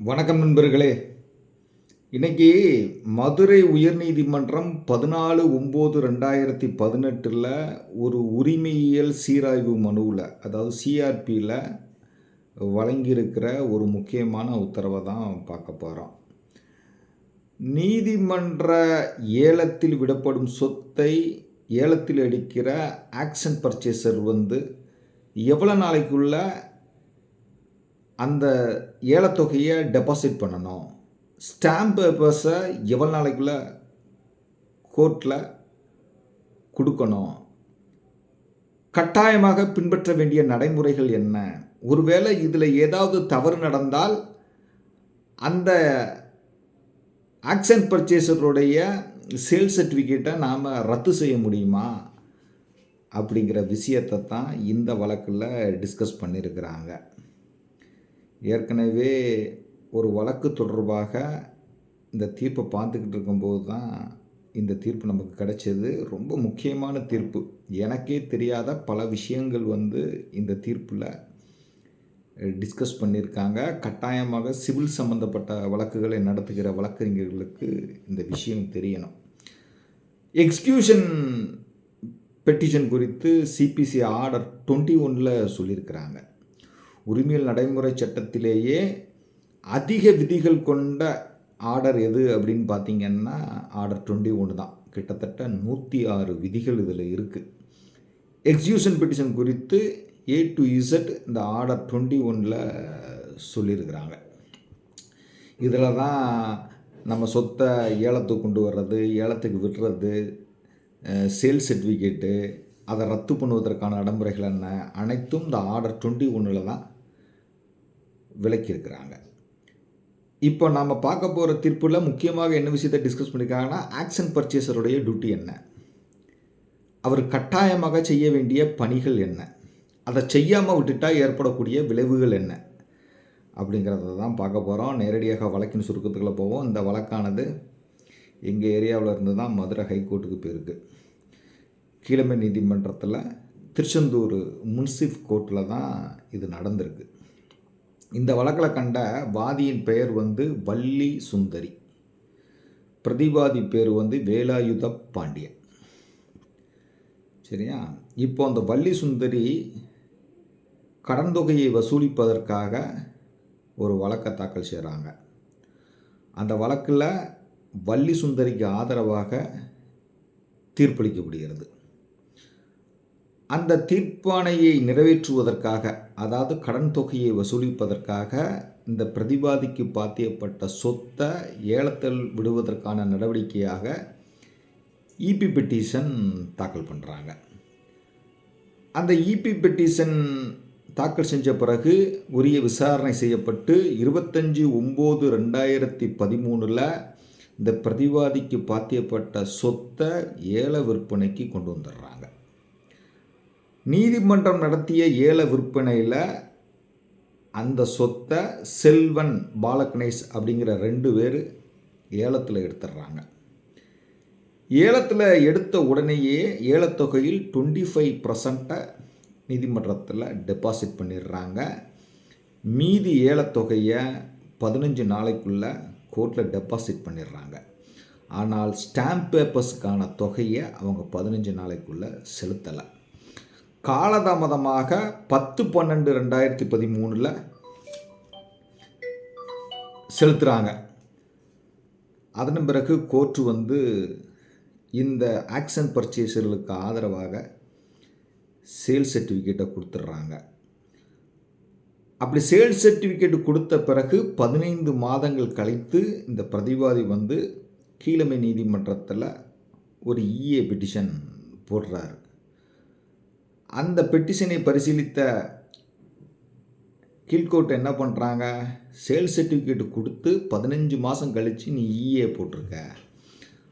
வணக்கம் நண்பர்களே. இன்றைக்கி மதுரை உயர்நீதிமன்றம் பதினாலு ஒம்பது ரெண்டாயிரத்தி பதினெட்டில் ஒரு உரிமையியல் சீராய்வு மனுவில் அதாவது சிஆர்பியில் வழங்கியிருக்கிற ஒரு முக்கியமான உத்தரவை தான் பார்க்க போகிறோம் நீதிமன்ற ஏலத்தில் விடப்படும் சொத்தை ஏலத்தில் எடுக்கிற ஆக்ஷன் பர்ச்சேசர் வந்து எவ்வளோ நாளைக்குள்ள அந்த ஏலத்தொகையை டெபாசிட் பண்ணணும். ஸ்டாம்ப் பேப்பர்ஸை எவ்வளோ நாளைக்குள்ள கோர்ட்டில் கொடுக்கணும். கட்டாயமாக பின்பற்ற வேண்டிய நடைமுறைகள் என்ன? ஒருவேளை இதில் ஏதாவது தவறு நடந்தால் அந்த ஆக்ஷன் பர்ச்சேசருடைய சேல் சர்டிஃபிகேட்டை நாம் ரத்து செய்ய முடியுமா? அப்படிங்கிற விஷயத்தை தான் இந்த வழக்கில் டிஸ்கஸ் பண்ணியிருக்கிறாங்க ஏற்கனவே ஒரு வழக்கு தொடர்பாக இந்த தீர்ப்பை பார்த்துக்கிட்டு இருக்கும்போது தான் இந்த தீர்ப்பு நமக்கு கிடைச்சது. ரொம்ப முக்கியமான தீர்ப்பு. எனக்கே தெரியாத பல விஷயங்கள் வந்து இந்த தீர்ப்பில் டிஸ்கஸ் பண்ணியிருக்காங்க. கட்டாயமாக சிவில் சம்மந்தப்பட்ட வழக்குகளை நடத்துகிற வழக்கறிஞர்களுக்கு இந்த விஷயம் தெரியணும். எக்ஸ்கியூஷன் பெட்டிஷன் குறித்து சிபிசி ஆர்டர் டுவெண்ட்டி ஒனில் சொல்லியிருக்கிறாங்க. உரிமையல் நடைமுறை சட்டத்திலேயே அதிக விதிகள் கொண்ட ஆர்டர் எது அப்படின்னு பார்த்தீங்கன்னா ஆர்டர் டுவெண்ட்டி ஒன்று தான். கிட்டத்தட்ட நூற்றி ஆறு விதிகள் இதில் இருக்குது எக்ஸியூஷன் பெட்டிஷன் குறித்து ஏ டு இசட் இந்த ஆர்டர் டுவெண்ட்டி ஒனில் சொல்லியிருக்கிறாங்க. இதில் தான் நம்ம சொத்தை ஏலத்துக்கு கொண்டு வர்றது ஏலத்துக்கு விடுறது சேல் சர்டிஃபிகேட்டு அதை ரத்து பண்ணுவதற்கான நடைமுறைகள் என்ன அனைத்தும் இந்த ஆர்டர் டுவெண்ட்டி ஒன்றில் தான் விளக்கியிருக்கிறாங்க. இப்போ நாம் பார்க்க போகிற தீர்ப்பில் முக்கியமாக என்ன விஷயத்தை டிஸ்கஸ் பண்ணியிருக்காங்கன்னா ஆக்ஷன் பர்ச்சேசருடைய டியூட்டி என்ன? அவர் கட்டாயமாக செய்ய வேண்டிய பணிகள் என்ன? அதை செய்யாமல் விட்டுட்டால் ஏற்படக்கூடிய விளைவுகள் என்ன? அப்படிங்கிறத தான் பார்க்க போகிறோம் நேரடியாக வழக்கின் சுருக்கத்துக்குள்ளே போவோம். இந்த வழக்கானது எங்கள் ஏரியாவில் இருந்து தான் மதுரை ஹைகோர்ட்டுக்கு போயிருக்கு. கீழமை நீதிமன்றத்தில் திருச்செந்தூர் முன்சிப் கோர்ட்டில் தான் இது நடந்திருக்கு. இந்த வழக்கில் கண்ட வாதியின் பெயர் வந்து வள்ளி சுந்தரி. பிரதிவாதி பேர் வந்து வேலாயுத பாண்டியன். சரியா? இப்போ அந்த வள்ளி சுந்தரி கடன் தொகையை வசூலிப்பதற்காக ஒரு வழக்கை தாக்கல் செய்கிறாங்க. அந்த வழக்கில் வள்ளி சுந்தரிக்கு ஆதரவாக தீர்ப்பளிக்கப்படுகிறது. அந்த தீர்ப்பாணையை நிறைவேற்றுவதற்காக அதாவது கடன் தொகையை வசூலிப்பதற்காக இந்த பிரதிவாதிக்கு பாத்தியப்பட்ட சொத்தை ஏலத்தில் விடுவதற்கான நடவடிக்கையாக இபி பெட்டிஷன் தாக்கல் பண்ணுறாங்க அந்த இபி பெட்டிஷன் தாக்கல் செஞ்ச பிறகு உரிய விசாரணை செய்யப்பட்டு இருபத்தஞ்சி ஒம்பது ரெண்டாயிரத்தி பதிமூணில் இந்த பிரதிவாதிக்கு பாத்தியப்பட்ட சொத்தை ஏல விற்பனைக்கு கொண்டு வந்துடுறாங்க. நீதிமன்றம் நடத்திய ஏல விற்பனையில் அந்த சொத்தை செல்வன் பாலகணேஷ் அப்படிங்கிற ரெண்டு பேர் ஏலத்தில் எடுத்துடுறாங்க ஏலத்தில் எடுத்த உடனேயே ஏலத்தொகையில் டுவெண்ட்டி ஃபைவ் பர்சண்ட்டை நீதிமன்றத்தில் டெபாசிட் பண்ணிடுறாங்க மீதி ஏலத்தொகையை பதினஞ்சு நாளைக்குள்ளே கோர்ட்டில் டெபாசிட் பண்ணிடுறாங்க ஆனால் ஸ்டாம்ப் பேப்பர்ஸுக்கான தொகையை அவங்க பதினஞ்சு நாளைக்குள்ளே செலுத்தலை. காலதாமதமாக பத்து பன்னெண்டு ரெண்டாயிரத்தி பதிமூணில் செலுத்துகிறாங்க அதன் பிறகு கோர்ட்டு வந்து இந்த ஆக்ஷன் பர்ச்சேசர்களுக்கு ஆதரவாக சேல் சர்டிஃபிகேட்டை கொடுத்துட்றாங்க. அப்படி சேல் சர்டிஃபிகேட் கொடுத்த பிறகு பதினைந்து மாதங்கள் கழித்து இந்த பிரதிவாதி வந்து கீழமை நீதிமன்றத்தில் ஒரு இஏ பெட்டிஷன் போடுறாரு. அந்த பெட்டிஷனை பரிசீலித்த கீழ்கோர்ட் என்ன பண்ணுறாங்க சேல் சர்டிஃபிகேட் கொடுத்து பதினஞ்சு மாதம் கழித்து நீ இஏ போட்டிருக்க.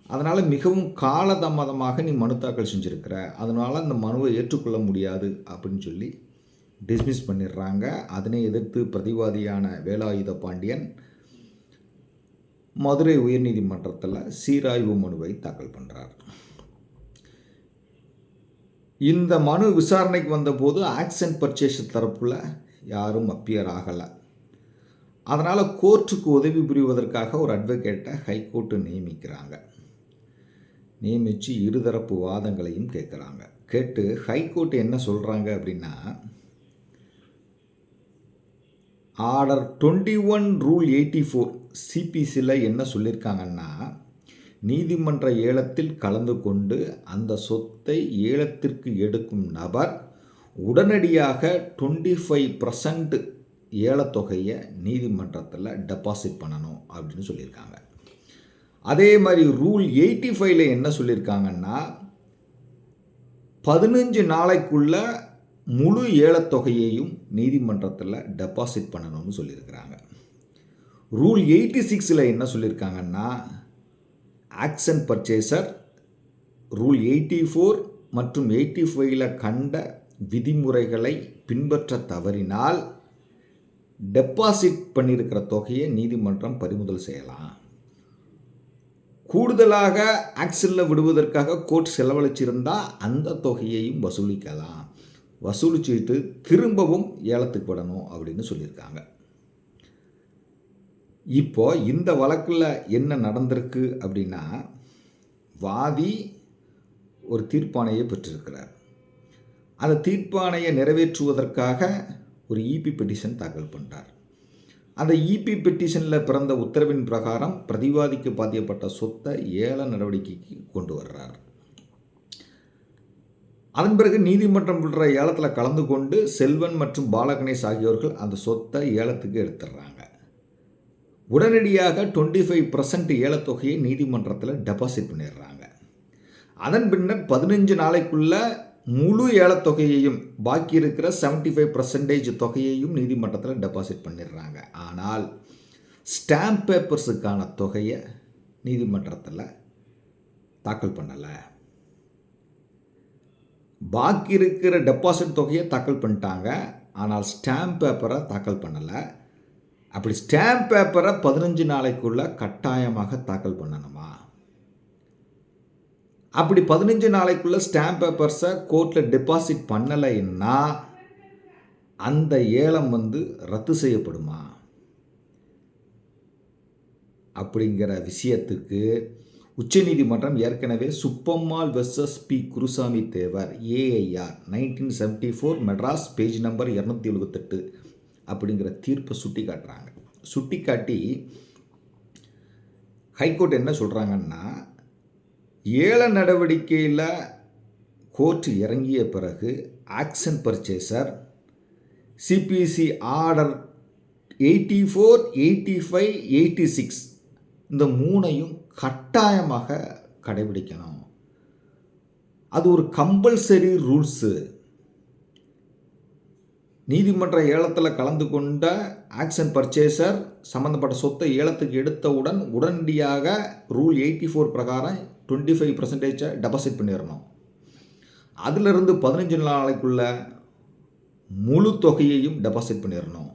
அதனால் மிகவும் காலதாமதமாக நீ மனு தாக்கல் செஞ்சுருக்கிற. அதனால் அந்த மனுவை ஏற்றுக்கொள்ள முடியாது அப்படின்னு சொல்லி டிஸ்மிஸ் பண்ணிடுறாங்க. அதனை எதிர்த்து பிரதிவாதியான வேலாயுத பாண்டியன் மதுரை உயர்நீதிமன்றத்தில் சீராய்வு மனுவை தாக்கல் பண்ணுறார் இந்த மனு விசாரணைக்கு வந்தபோது ஆக்சன் பர்ச்சேஸ் தரப்பில் யாரும் அப்பியர் ஆகலை. அதனால் கோர்ட்டுக்கு உதவி புரிவதற்காக ஒரு அட்வொகேட்டை ஹைகோர்ட்டு நியமிக்கிறாங்க. நியமித்து இருதரப்பு வாதங்களையும் கேட்குறாங்க. கேட்டு ஹைகோர்ட் என்ன சொல்கிறாங்க அப்படின்னா order twenty one rule eighty four சிபிசியில் என்ன சொல்லியிருக்காங்கன்னா நீதிமன்ற ஏலத்தில் கலந்து கொண்டு அந்த சொத்தை ஏலத்திற்கு எடுக்கும் நபர் உடனடியாக டுவெண்ட்டி ஃபைவ் பர்சன்ட் ஏலத்தொகையை நீதிமன்றத்தில் டெபாசிட் பண்ணணும் அப்படின்னு சொல்லியிருக்காங்க. அதே மாதிரி ரூல் எயிட்டி ஃபைவ்ல என்ன சொல்லியிருக்காங்கன்னா பதினஞ்சு நாளைக்குள்ள முழு ஏலத்தொகையையும் நீதிமன்றத்தில் டெபாசிட் பண்ணணும்னு சொல்லியிருக்கிறாங்க. ரூல் எயிட்டி சிக்ஸில் என்ன சொல்லியிருக்காங்கன்னா auction purchaser rule eighty four மற்றும் எயிட்டி ஃபைவ்ல கண்ட விதிமுறைகளை பின்பற்ற தவறினால் டெபாசிட் பண்ணியிருக்கிற தொகையை நீதிமன்றம் பறிமுதல் செய்யலாம். கூடுதலாக ஆக்ஷனில் விடுவதற்காக கோர்ட் செலவழிச்சிருந்தால் அந்த தொகையையும் வசூலிக்கலாம். வசூலிச்சுட்டு திரும்பவும் ஏலத்துக்கு விடணும் அப்படின்னு சொல்லியிருக்காங்க. இப்போ இந்த வழக்கில் என்ன நடந்திருக்கு அப்படின்னா வாதி ஒரு தீர்ப்பாணையை பெற்றிருக்கிறார். அந்த தீர்ப்பாணையை நிறைவேற்றுவதற்காக ஒரு இபி பெட்டிஷன் தாக்கல் பண்ணுறார் அந்த இபி பெட்டிஷனில் பிறந்த உத்தரவின் பிரகாரம் பிரதிவாதிக்கு பாத்தியப்பட்ட சொத்தை ஏல நடவடிக்கைக்கு கொண்டு வர்றார். அதன் பிறகு நீதிமன்றம் விடுற ஏலத்தில் கலந்து கொண்டு செல்வன் மற்றும் பாலகணேஷ் ஆகியோர்கள் அந்த சொத்தை ஏலத்துக்கு எடுத்துடுறாங்க உடனடியாக டுவெண்ட்டி ஃபைவ் பர்சன்ட் ஏலத்தொகையை நீதிமன்றத்தில் டெபாசிட் பண்ணிடுறாங்க. அதன் பின்னர் பதினஞ்சு நாளைக்குள்ள முழு ஏலத்தொகையையும் பாக்கி இருக்கிற செவன்ட்டி ஃபைவ் பர்சன்டேஜ் தொகையையும் நீதிமன்றத்தில் டெபாசிட் பண்ணிடுறாங்க. ஆனால் ஸ்டாம்ப் பேப்பர்ஸுக்கான தொகையை நீதிமன்றத்தில் தாக்கல் பண்ணலை. பாக்கி இருக்கிற டெபாசிட் தொகையை தாக்கல் பண்ணிட்டாங்க. ஆனால் ஸ்டாம்ப் பேப்பரை தாக்கல் பண்ணலை. அப்படி ஸ்டாம்ப் பேப்பரை பதினஞ்சு நாளைக்குள்ளே கட்டாயமாக தாக்கல் பண்ணணுமா? அப்படி பதினஞ்சு நாளைக்குள்ளே ஸ்டாம்ப் பேப்பர்ஸை கோர்ட்டில் டெபாசிட் பண்ணலைன்னா அந்த ஏலம் வந்து ரத்து செய்யப்படுமா? அப்படிங்கிற விஷயத்துக்கு உச்சநீதிமன்றம் ஏற்கனவே Subbammal versus P. Gurusamy Thevar AIR nineteen seventy four Madras page number இரநூத்தி எழுபத்தெட்டு அப்படிங்கிற தீர்ப்பை சுட்டி காட்டுறாங்க சுட்டி காட்டி ஹைகோர்ட் என்ன சொல்கிறாங்கன்னா ஏல நடவடிக்கையில் கோர்ட் இறங்கிய பிறகு auction purchaser CPC order eighty four eighty five eighty six இந்த மூணையும் கட்டாயமாக கடைபிடிக்கணும். அது ஒரு கம்பல்சரி ரூல்ஸு. நீதிமன்ற ஏலத்தில் கலந்து கொண்ட ஆக்ஷன் பர்ச்சேசர் சம்மந்தப்பட்ட சொத்தை ஏலத்துக்கு எடுத்தவுடன் உடனடியாக ரூல் எயிட்டி ஃபோர் பிரகாரம் டுவெண்ட்டி ஃபைவ் பர்சன்டேஜை டெபாசிட் பண்ணிடணும். அதிலிருந்து பதினஞ்சு நாளைக்குள்ள முழு தொகையையும் டெபாசிட் பண்ணிடணும்.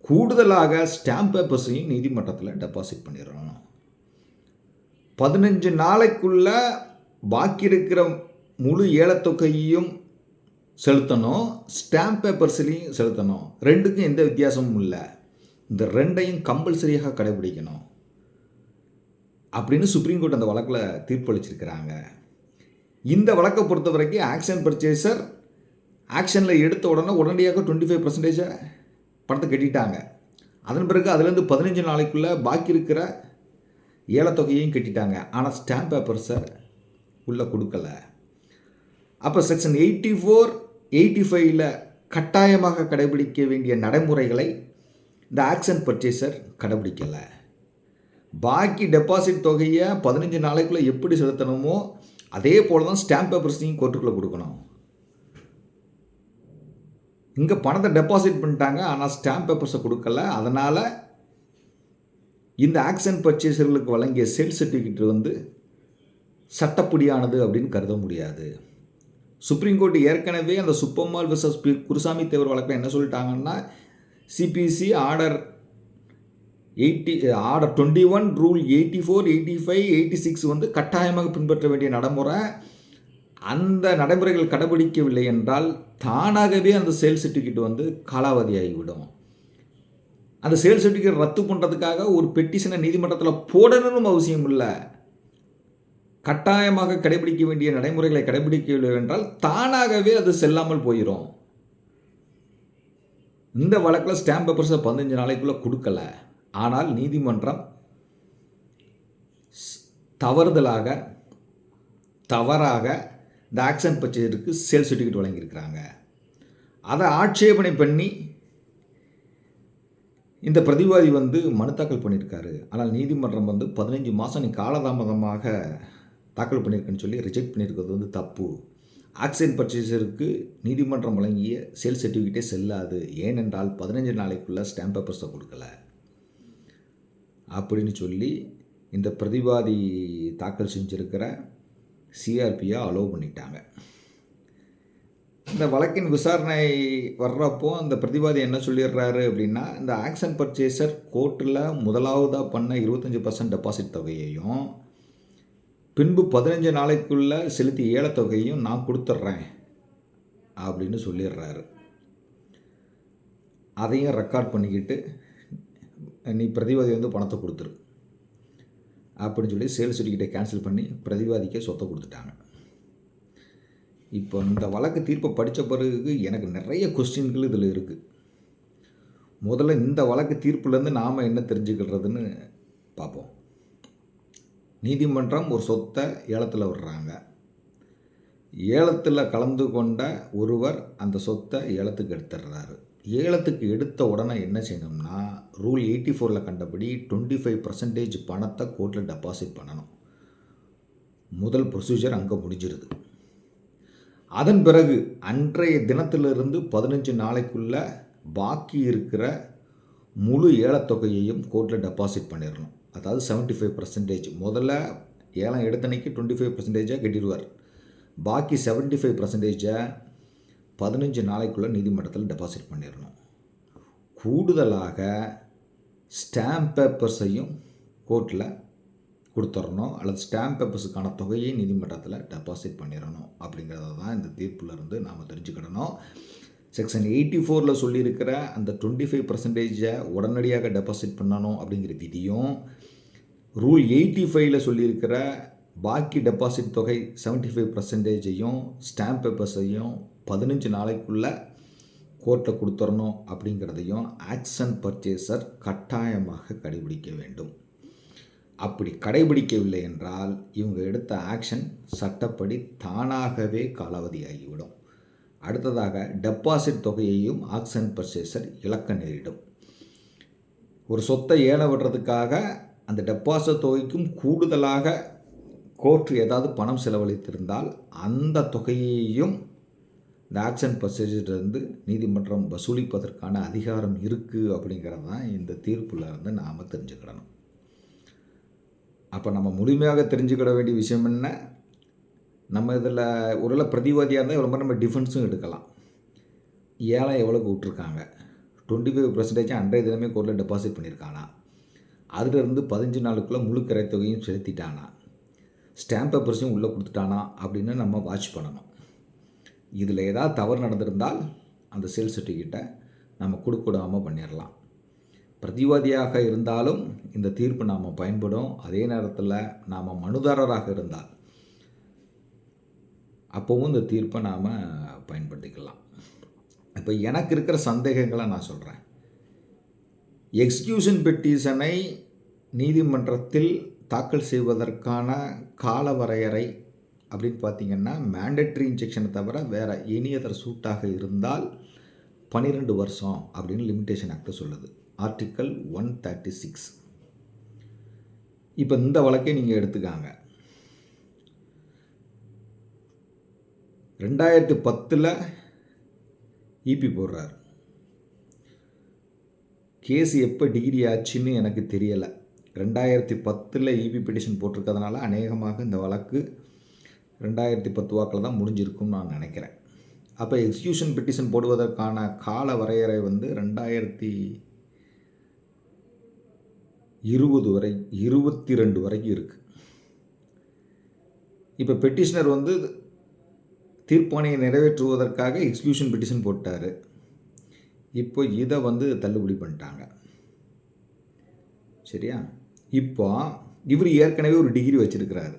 கூடுதலாக ஸ்டாம்ப் பேப்பர்ஸையும் நீதிமன்றத்தில் டெபாசிட் பண்ணிடணும். பதினஞ்சு நாளைக்குள்ள பாக்கி இருக்கிற முழு ஏலத்தொகையையும் செலுத்தணும் ஸ்டாம்ப் பேப்பர்ஸ்லேயும் செலுத்தணும். ரெண்டுக்கும் எந்த வித்தியாசமும் இல்லை. இந்த ரெண்டையும் கம்பல்சரியாக கடைபிடிக்கணும். அப்படின்னு சுப்ரீம் கோர்ட் அந்த வழக்கில் தீர்ப்பளிச்சிருக்கிறாங்க. இந்த வழக்கை பொறுத்த வரைக்கும் ஆக்ஷன் பர்ச்சேசர் ஆக்ஷனில் எடுத்த உடனே உடனடியாக டுவெண்ட்டி ஃபைவ் பர்சன்டேஜை பணத்தை கட்டிட்டாங்க. அதன் பிறகு அதுலேருந்து பதினஞ்சு நாளைக்குள்ளே பாக்கி இருக்கிற ஏலத்தொகையையும் கட்டிட்டாங்க. ஆனால் ஸ்டாம்ப் பேப்பர்ஸை உள்ளே கொடுக்கல. அப்போ செக்ஷன் எயிட்டி ஃபோர் எயிட்டி ஃபைவ்ல கட்டாயமாக கடைபிடிக்க வேண்டிய நடைமுறைகளை இந்த ஆக்ஷன் பர்ச்சேசர் கடைபிடிக்கலை. பாக்கி டெபாசிட் தொகையை பதினஞ்சு நாளைக்குள்ளே எப்படி செலுத்தணுமோ அதே போல் தான் ஸ்டாம்ப் பேப்பர்ஸையும் கோர்ட்டுக்குள்ளே கொடுக்கணும். இங்கே பணத்தை டெபாசிட் பண்ணிட்டாங்க ஆனால் ஸ்டாம்ப் பேப்பர்ஸை கொடுக்கல. அதனால் இந்த ஆக்ஷன் பர்ச்சேசர்களுக்கு வழங்கிய சேல்ஸ் சர்டிஃபிகேட் வந்து சட்டப்படியானது அப்படின்னு கருத முடியாது. சுப்ரீம் கோர்ட் ஏற்கனவே அந்த சுப்பம்மாள் விசஸ் குருசாமி தேவர் வழக்கில் என்ன சொல்லிட்டாங்கன்னா CPC order eighty order twenty one rule eighty four eighty five eighty six வந்து கட்டாயமாக பின்பற்ற வேண்டிய நடைமுறை. அந்த நடைமுறைகள் கடைபிடிக்கவில்லை என்றால் தானாகவே அந்த சேல் சர்டிஃபிகேட் வந்து காலாவதியாகிவிடும். அந்த சேல் சர்டிஃபிகேட் ரத்து பண்ணுறதுக்காக ஒரு பெட்டிஷனை நீதிமன்றத்தில் போடணும்னு அவசியம் இல்லை கட்டாயமாக கடைபிடிக்க வேண்டிய நடைமுறைகளை கடைபிடிக்கவில்லை என்றால் தானாகவே அது செல்லாமல் போயிடும் இந்த வழக்கில் ஸ்டாம்ப் பேப்பர்ஸை பதினஞ்சு நாளைக்குள்ளே கொடுக்கல. ஆனால் நீதிமன்றம் ஸ்- தவறுதலாக தவறாக இந்த ஆக்சன் பர்ச்சேஸருக்கு சேல் சர்டிஃபிகேட் வழங்கியிருக்கிறாங்க. அதை ஆட்சேபனை பண்ணி இந்த பிரதிவாதி வந்து மனு தாக்கல் பண்ணியிருக்காரு. ஆனால் நீதிமன்றம் வந்து பதினஞ்சு மாதம் நீ காலதாமதமாக தாக்கல் பண்ணியிருக்கேன்னு சொல்லி ரிஜெக்ட் பண்ணியிருக்கிறது வந்து தப்பு. ஆக்சிஜன் பர்ச்சேசருக்கு நீதிமன்றம் வழங்கிய சேல் சர்டிஃபிகேட்டே செல்லாது. ஏனென்றால் பதினஞ்சு நாளைக்குள்ளே ஸ்டாம்ப் பேப்பர்ஸை கொடுக்கல. அப்படின்னு சொல்லி இந்த பிரதிவாதி தாக்கல் செஞ்சுருக்கிற சிஆர்பியை அலோவ் பண்ணிட்டாங்க. இந்த வழக்கின் விசாரணை வர்றப்போ அந்த பிரதிவாதி என்ன சொல்லிடுறாரு அப்படின்னா இந்த ஆக்ஷன் பர்ச்சேசர் கோர்ட்டில் முதலாவதாக பண்ண இருபத்தஞ்சி பர்சன்ட் டெபாசிட் தொகையையும் பின்பு பதினஞ்சு நாளைக்குள்ளே செலுத்தி ஏலத்தொகையும் நான் கொடுத்துட்றேன் அப்படின்னு சொல்லிடுறாரு. அதையும் ரெக்கார்ட் பண்ணிக்கிட்டு நீ பிரதிவாதி வந்து பணத்தை கொடுத்துரு அப்படின்னு சொல்லி சேல் சர்டிஃபிகேட்டை கேன்சல் பண்ணி பிரதிவாதிக்கே சொத்தை கொடுத்துட்டாங்க. இப்போ இந்த வழக்கு தீர்ப்பை படித்த பிறகு எனக்கு நிறைய கொஸ்டின்கள் இதில் இருக்குது முதல்ல இந்த வழக்கு தீர்ப்புலேருந்து நாம் என்ன தெரிஞ்சுக்கிறதுன்னு பார்ப்போம். நீதிமன்றம் ஒரு சொத்தை ஏலத்தில் விடுறாங்க. ஏலத்தில் கலந்து கொண்ட ஒருவர் அந்த சொத்தை ஏலத்துக்கு எடுத்துடுறாரு. ஏலத்துக்கு எடுத்த உடனே என்ன செய்யணும்னா ரூல் எயிட்டி ஃபோரில் கண்டபடி டுவெண்ட்டி ஃபைவ் பர்சன்டேஜ் பணத்தை கோர்ட்டில் டெபாசிட் பண்ணணும். முதல் ப்ரொசீஜர் அங்கே முடிஞ்சிருது. அதன் பிறகு அன்றைய தினத்திலிருந்து பதினஞ்சு நாளைக்குள்ளே பாக்கி இருக்கிற முழு ஏலத்தொகையையும் கோர்ட்டில் டெபாசிட் பண்ணிடணும். அதாவது 75% ஃபைவ் பர்சன்டேஜ் முதல்ல ஏலம் எடுத்தனைக்கு டுவெண்ட்டி ஃபைவ் பர்சன்டேஜாக கட்டிடுவார். பாக்கி 75% ஃபைவ் பர்சன்டேஜை பதினஞ்சு நாளைக்குள்ளே நீதிமன்றத்தில் டெபாசிட் பண்ணிடணும். கூடுதலாக ஸ்டாம்ப் பேப்பர்ஸையும் கோர்ட்டில் கொடுத்துடணும் அல்லது ஸ்டாம்ப் பேப்பர்ஸுக்கான தொகையை நீதிமன்றத்தில் டெபாசிட் பண்ணிடணும் அப்படிங்கிறத தான் இந்த தீர்ப்புலேருந்து நாம் தெரிஞ்சுக்கிடணும். செக்ஷன் எயிட்டி ஃபோரில் சொல்லியிருக்கிற அந்த டுவெண்ட்டி ஃபைவ் பர்சன்டேஜை உடனடியாக டெபாசிட் பண்ணணும் அப்படிங்கிற விதியும் ரூல் எயிட்டி ஃபைவ்ல சொல்லியிருக்கிற பாக்கி டெபாசிட் தொகை 75% ஃபைவ் பர்சன்டேஜையும் ஸ்டாம்ப் பேப்பர்ஸையும் பதினஞ்சு நாளைக்குள்ளே கோர்ட்டில் கொடுத்துடணும் அப்படிங்கிறதையும் ஆக்ஷன் பர்ச்சேசர் கட்டாயமாக கடைபிடிக்க வேண்டும். அப்படி கடைபிடிக்கவில்லை என்றால் இவங்க எடுத்த ஆக்ஷன் சட்டப்படி தானாகவே காலாவதியாகிவிடும் அடுத்ததாக டெபாசிட் தொகையையும் ஆக்ஷன் பர்ச்சேசர் இழக்க நேரிடும். ஒரு சொத்தை ஏல விடுறதுக்காக அந்த டெபாசிட் தொகைக்கும் கூடுதலாக கோர்ட் ஏதாவது பணம் செலவழித்திருந்தால் அந்த தொகையையும் இந்த ஆக்ஷன் பர்சேஜிலிருந்து நீதிமன்றம் வசூலிப்பதற்கான அதிகாரம் இருக்குது அப்படிங்கிறது தான் இந்த தீர்ப்புல இருந்து நாம் தெரிஞ்சுக்கிடணும். அப்போ நம்ம முழுமையாக தெரிஞ்சுக்கிட வேண்டிய விஷயம் என்ன? நம்ம இதில் ஒருவேளை பிரதிவாதியாக இருந்தால் ரொம்ப நம்ம டிஃபென்ஸும் எடுக்கலாம். ஏழை எவ்வளோக்கு விட்டுருக்காங்க? டுவெண்ட்டி ஃபைவ் பர்சன்டேஜ் அன்றைய தினமே கோர்ட்டில் டெபாசிட் பண்ணியிருக்கானா? அதிலிருந்து பதினஞ்சு நாளுக்குள்ளே முழு தொகையும் செலுத்திட்டானா. ஸ்டாம்ப் பேப்பர்ஸையும் உள்ளே கொடுத்துட்டானா அப்படின்னு நம்ம வாட்ச் பண்ணணும். இதில் ஏதாவது தவறு நடந்திருந்தால் அந்த சேல் சர்டிஃபிகேட்டை நம்ம கொடுக்கூடாமல் பண்ணிடலாம். பிரதிவாதியாக இருந்தாலும் இந்த தீர்ப்பு நாம் பயன்படும். அதே நேரத்தில் நாம் மனுதாரராக இருந்தால் அப்போவும் இந்த தீர்ப்பை நாம் பயன்படுத்திக்கலாம். இப்போ எனக்கு இருக்கிற சந்தேகங்களை நான் சொல்கிறேன் எக்ஸ்கியூஷன் பெட்டிஷனை நீதிமன்றத்தில் தாக்கல் செய்வதற்கான கால வரையறை அப்படின்னு பார்த்தீங்கன்னா மேண்டட்ரி இன்ஜெக்ஷனை தவிர வேறு எனி அதர் சூட்டாக இருந்தால் பன்னிரெண்டு வருஷம் அப்படின்னு லிமிட்டேஷன் ஆக்ட் சொல்லுது. ஆர்டிக்கல் ஒன் தேர்ட்டி சிக்ஸ் இப்போ இந்த வழக்கை நீங்கள் எடுத்துக்காங்க. ரெண்டாயிரத்தி பத்தில் இபி போடுறார். கேஸ் எப்போ டிகிரி ஆச்சுன்னு எனக்கு தெரியலை. ரெண்டாயிரத்தி பத்தில் இபி பெட்டிஷன் போட்டிருக்கிறதுனால அநேகமாக இந்த வழக்கு ரெண்டாயிரத்தி பத்து வாக்கில் தான் முடிஞ்சிருக்கும்னு நான் நினைக்கிறேன். அப்போ எக்ஸ்கியூஷன் பெட்டிஷன் போடுவதற்கான கால வரையறை வந்து ரெண்டாயிரத்தி இருபது வரை இருபத்தி ரெண்டு வரைக்கும் இருக்குது இப்போ பெட்டிஷனர் வந்து தீர்ப்பாணையை நிறைவேற்றுவதற்காக எக்ஸ்கியூஷன் பெட்டிஷன் போட்டார். இப்போ இதை வந்து தள்ளுபடி பண்ணிட்டாங்க. சரியா? இப்போ இவர் ஏற்கனவே ஒரு டிகிரி வச்சுருக்கிறாரு.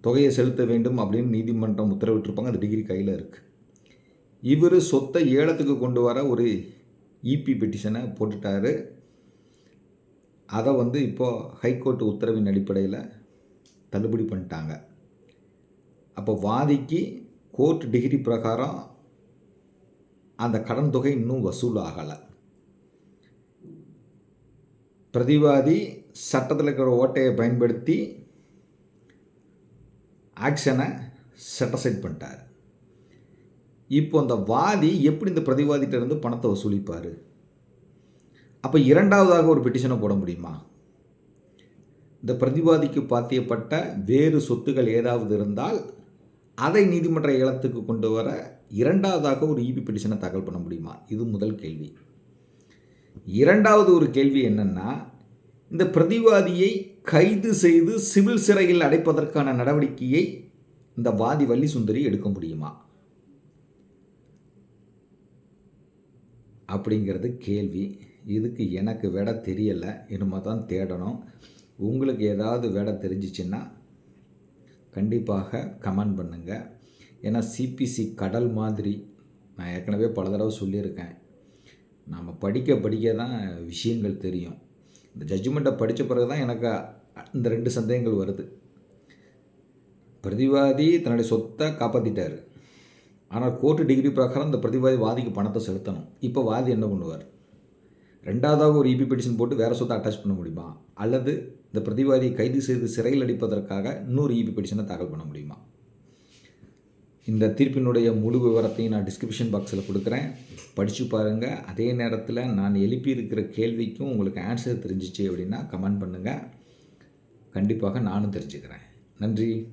தொகையை செலுத்த வேண்டும் அப்படின்னு நீதிமன்றம் உத்தரவிட்டிருப்பாங்க. அந்த டிகிரி கையில் இருக்குது இவர் சொத்தை ஏலத்துக்கு கொண்டு வர ஒரு இபி பெட்டிஷனை போட்டுட்டாரு. அதை வந்து இப்போது ஹைகோர்ட் உத்தரவின் அடிப்படையில் தள்ளுபடி பண்ணிட்டாங்க. அப்போ வாதிக்கு கோர்ட் டிகிரி பிரகாரம் அந்த கடன் தொகை இன்னும் வசூல் ஆகலை. பிரதிவாதி சட்டத்தில் இருக்கிற ஓட்டையை பயன்படுத்தி ஆக்ஷனை செட்டசைட் பண்ணிட்டார். இப்போ அந்த வாதி எப்படி இந்த பிரதிவாதிகிட்ட இருந்து பணத்தை வசூலிப்பார்? அப்போ இரண்டாவதாக ஒரு பெட்டிஷனை போட முடியுமா? இந்த பிரதிவாதிக்கு பாத்தியப்பட்ட வேறு சொத்துக்கள் ஏதாவது இருந்தால் அதை நீதிமன்ற ஏலத்துக்கு கொண்டு வர இரண்டாவதாக ஒரு இபி பெட்டிஷனை தாக்கல் பண்ண முடியுமா? இது முதல் கேள்வி. இரண்டாவது ஒரு கேள்வி என்னென்னா இந்த பிரதிவாதியை கைது செய்து சிவில் சிறையில் அடைப்பதற்கான நடவடிக்கையை இந்த வாதி வள்ளி சுந்தரி எடுக்க முடியுமா? அப்படிங்கிறது கேள்வி. இதுக்கு எனக்கு விட தெரியலை. இனிமே தான் தேடணும். உங்களுக்கு ஏதாவது விட தெரிஞ்சிச்சுன்னா கண்டிப்பாக கமெண்ட் பண்ணுங்கள் ஏன்னா சிபிசி கடல் மாதிரி நான் ஏற்கனவே பல தடவை சொல்லியிருக்கேன். நாம் படிக்க படிக்க தான் விஷயங்கள் தெரியும். இந்த ஜட்ஜ்மெண்ட்டை படித்த பிறகு தான் எனக்கு இந்த ரெண்டு சந்தேகங்கள் வருது. பிரதிவாதி தன்னுடைய சொத்தை காப்பாற்றிட்டார் ஆனால் கோர்ட்டு டிகிரி பிரகாரம் இந்த பிரதிவாதி வாதிக்கு பணத்தை செலுத்தணும். இப்போ வாதி என்ன பண்ணுவார்? ரெண்டாவதாக ஒரு இபி பெட்டிஷன் போட்டு வேறு சொத்தை அட்டாச் பண்ண முடியுமா? அல்லது இந்த பிரதிவாதியை கைது செய்து சிறையில் அடிப்பதற்காக இன்னொரு இபி பெட்டிஷனை தாக்கல் பண்ண முடியுமா? இந்த தீர்ப்பினுடைய முழு விவரத்தையும் நான் டிஸ்கிரிப்ஷன் பாக்ஸில் கொடுக்குறேன். படித்து பாருங்கள் அதே நேரத்தில் நான் எழுப்பியிருக்கிற கேள்விக்கும் உங்களுக்கு ஆன்சர் தெரிஞ்சிச்சு அப்படின்னா கமெண்ட் பண்ணுங்கள் கண்டிப்பாக நானும் தெரிஞ்சுக்கிறேன். நன்றி.